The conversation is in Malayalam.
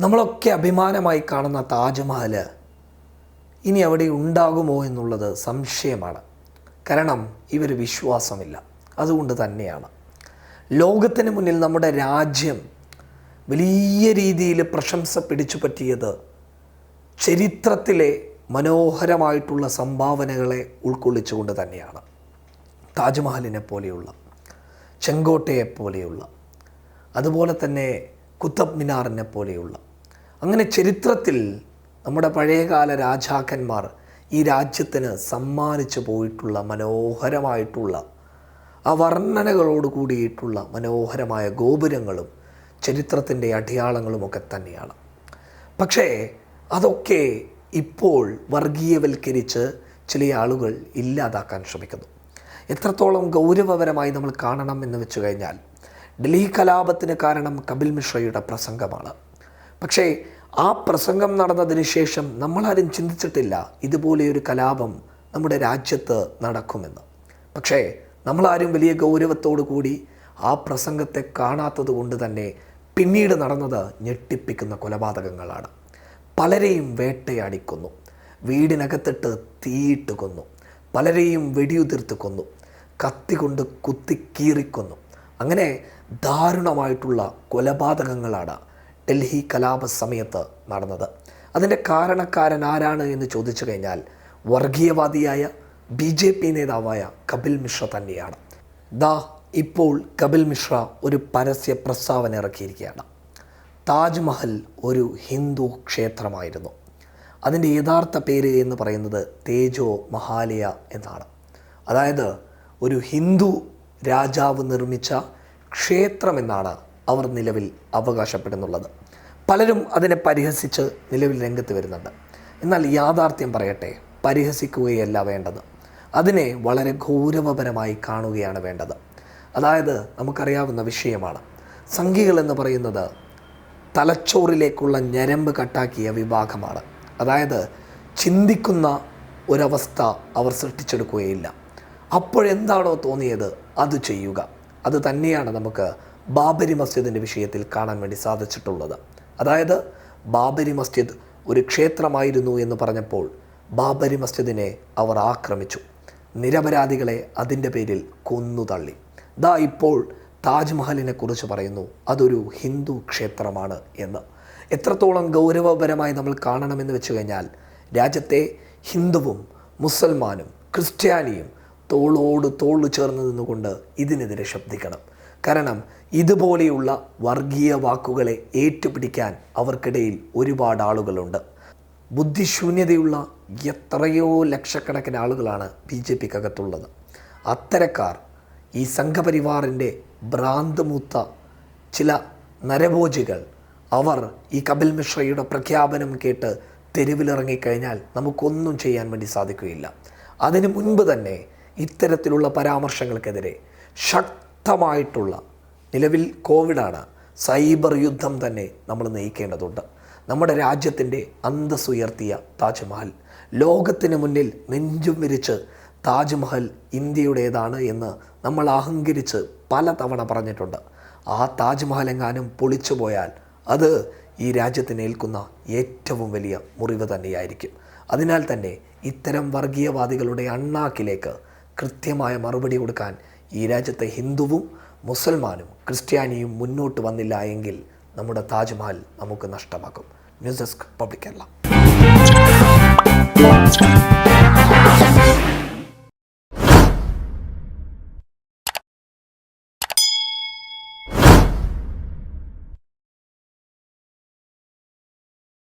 നമ്മളൊക്കെ അഭിമാനമായി കാണുന്ന താജ്മഹൽ ഇനി അവിടെ ഉണ്ടാകുമോ എന്നുള്ളത് സംശയമാണ്. കാരണം ഇവർ വിശ്വാസമില്ല. അതുകൊണ്ട് തന്നെയാണ്. ലോകത്തിന് മുന്നിൽ നമ്മുടെ രാജ്യം വലിയ രീതിയിൽ പ്രശംസ പിടിച്ചു പറ്റിയത് ചരിത്രത്തിലെ മനോഹരമായിട്ടുള്ള സംഭാവനകളെ ഉൾക്കൊള്ളിച്ചുകൊണ്ട് തന്നെയാണ്. താജ്മഹലിനെ പോലെയുള്ള ചെങ്കോട്ടയെ പോലെയുള്ള അതുപോലെ തന്നെ കുത്തബ് മിനാറിനെ പോലെയുള്ള അങ്ങനെ ചരിത്രത്തിൽ നമ്മുടെ പഴയകാല രാജാക്കന്മാർ ഈ രാജ്യത്തിന് സമ്മാനിച്ചു പോയിട്ടുള്ള മനോഹരമായിട്ടുള്ള ആ വർണനകളോട് കൂടിയിട്ടുള്ള മനോഹരമായ ഗോപുരങ്ങളും ചരിത്രത്തിന്റെ അടയാളങ്ങളുമൊക്കെ തന്നെയാണ്. പക്ഷേ അതൊക്കെ ഇപ്പോൾ വർഗീയവൽക്കരിച്ച് ചില ആളുകൾ ഇല്ലാതാക്കാൻ ശ്രമിക്കുന്നു. എത്രത്തോളം ഗൗരവപരമായി നമ്മൾ കാണണം എന്ന് വെച്ചു കഴിഞ്ഞാൽ ഡൽഹി കലാപത്തിന് കാരണം കപിൽ മിശ്രയുടെ പ്രസംഗമാണ്. പക്ഷേ ആ പ്രസംഗം നടന്നതിന് ശേഷം നമ്മളാരും ചിന്തിച്ചിട്ടില്ല ഇതുപോലെയൊരു കലാപം നമ്മുടെ രാജ്യത്ത് നടക്കുമെന്ന്. പക്ഷേ നമ്മളാരും വലിയ ഗൗരവത്തോടു കൂടി ആ പ്രസംഗത്തെ കാണാത്തത് കൊണ്ട് തന്നെ പിന്നീട് നടന്നത് ഞെട്ടിപ്പിക്കുന്ന കൊലപാതകങ്ങളാണ്. പലരെയും വേട്ടയാടിക്കൊന്നു. വീടിനകത്തിട്ട് തീയിട്ട് കൊന്നു. പലരെയും വെടിയുതിർത്ത് കൊന്നു. കത്തി കൊണ്ട് കുത്തി കീറിക്കൊന്നു. അങ്ങനെ ദാരുണമായിട്ടുള്ള കൊലപാതകങ്ങളാണ് ഡൽഹി കലാപ സമയത്ത് നടന്നത്. അതിന്റെ കാരണക്കാരൻ ആരാണ് എന്ന് ചോദിച്ചു കഴിഞ്ഞാൽ വർഗീയവാദിയായ ബി ജെ പി നേതാവായ കപിൽ മിശ്ര തന്നെയാണ്. ദാ ഇപ്പോൾ കപിൽ മിശ്ര ഒരു പരസ്യ പ്രസ്താവന ഇറക്കിയിരിക്കുകയാണ്. താജ്മഹൽ ഒരു ഹിന്ദു ക്ഷേത്രമായിരുന്നു. അതിന്റെ യഥാർത്ഥ പേര് എന്ന് പറയുന്നത് തേജോ മഹാലയ എന്നാണ്. അതായത് ഒരു ഹിന്ദു രാജാവ് നിർമ്മിച്ച ക്ഷേത്രമെന്നാണ് അവർ നിലവിൽ അവകാശപ്പെടുന്നുള്ളത്. പലരും അതിനെ പരിഹസിച്ച് നിലവിൽ രംഗത്ത് വരുന്നുണ്ട്. എന്നാൽ യാഥാർത്ഥ്യം പറയട്ടെ പരിഹസിക്കുകയല്ല വേണ്ടത്. അതിനെ വളരെ ഗൗരവപരമായി കാണുകയാണ് വേണ്ടത്. അതായത് നമുക്കറിയാവുന്ന വിഷയമാണ്. സംഖ്യകൾ എന്ന് പറയുന്നത് തലച്ചോറിലേക്കുള്ള ഞരമ്പ് കട്ടാക്കിയ വിഭാഗമാണ്. അതായത് ചിന്തിക്കുന്ന ഒരവസ്ഥ അവർ സൃഷ്ടിച്ചെടുക്കുകയില്ല. അപ്പോഴെന്താണോ തോന്നിയത് അത് ചെയ്യുക. അത് തന്നെയാണ് നമുക്ക് ബാബരി മസ്ജിദിന്റെ വിഷയത്തിൽ കാണാൻ വേണ്ടി സാധിച്ചിട്ടുള്ളത്. അതായത് ബാബരി മസ്ജിദ് ഒരു ക്ഷേത്രമായിരുന്നു എന്ന് പറഞ്ഞപ്പോൾ ബാബരി മസ്ജിദിനെ അവർ ആക്രമിച്ചു. നിരപരാധികളെ അതിന്റെ പേരിൽ കൊന്നു തള്ളി. ദാ ഇപ്പോൾ താജ്മഹലിനെ കുറിച്ച് പറയുന്നു. അതൊരു ഹിന്ദു ക്ഷേത്രമാണ് എന്ന്. എത്രത്തോളം ഗൗരവപരമായി നമ്മൾ കാണണമെന്ന് വെച്ച് കഴിഞ്ഞാൽ രാജ്യത്തെ ഹിന്ദുവും മുസൽമാനും ക്രിസ്ത്യാനിയും തോളോട് തോൾ ചേർന്ന് നിന്നുകൊണ്ട് ഇതിനെതിരെ ശബ്ദിക്കണം. കാരണം ഇതുപോലെയുള്ള വർഗീയ വാക്കുകളെ ഏറ്റുപിടിക്കാൻ അവർക്കിടയിൽ ഒരുപാട് ആളുകളുണ്ട്. ബുദ്ധിശൂന്യതയുള്ള എത്രയോ ലക്ഷക്കണക്കിന് ആളുകളാണ് ബി ജെ പിക്കകത്തുള്ളത്. അത്തരക്കാർ ഈ സംഘപരിവാറിന്റെ ഭ്രാന്ത് മൂത്ത ചില നരഭോജികൾ അവർ ഈ കപിൽ മിശ്രയുടെ പ്രഖ്യാപനം കേട്ട് തെരുവിലിറങ്ങിക്കഴിഞ്ഞാൽ നമുക്കൊന്നും ചെയ്യാൻ വേണ്ടി സാധിക്കുകയില്ല. അതിനു മുൻപ് തന്നെ ഇത്തരത്തിലുള്ള പരാമർശങ്ങൾക്കെതിരെ ശക്തമായിട്ടുള്ള നിലവിൽ കോവിഡാണ് സൈബർ യുദ്ധം തന്നെ നമ്മൾ നയിക്കേണ്ടതുണ്ട്. നമ്മുടെ രാജ്യത്തിന്റെ അന്തസ്സുയർത്തിയ താജ്മഹൽ ലോകത്തിന് മുന്നിൽ നെഞ്ചും വിരിച്ച് താജ്മഹൽ ഇന്ത്യയുടേതാണ് എന്ന് നമ്മൾ അഹങ്കരിച്ച് പല തവണ പറഞ്ഞിട്ടുണ്ട്. ആ താജ്മഹൽ എങ്ങാനും പൊളിച്ചു പോയാൽ അത് ഈ രാജ്യത്തിന് ഏൽക്കുന്ന ഏറ്റവും വലിയ മുറിവ് തന്നെയായിരിക്കും. അതിനാൽ തന്നെ ഇത്തരം വർഗീയവാദികളുടെ അണ്ണാക്കിലേക്ക് കൃത്യമായ മറുപടി കൊടുക്കാൻ ഈ രാജ്യത്തെ ഹിന്ദുവും മുസൽമാനും ക്രിസ്ത്യാനിയും മുന്നോട്ട് വന്നില്ല എങ്കിൽ നമ്മുടെ താജ്മഹൽ നമുക്ക് നഷ്ടമാക്കും. News desk public Kerala.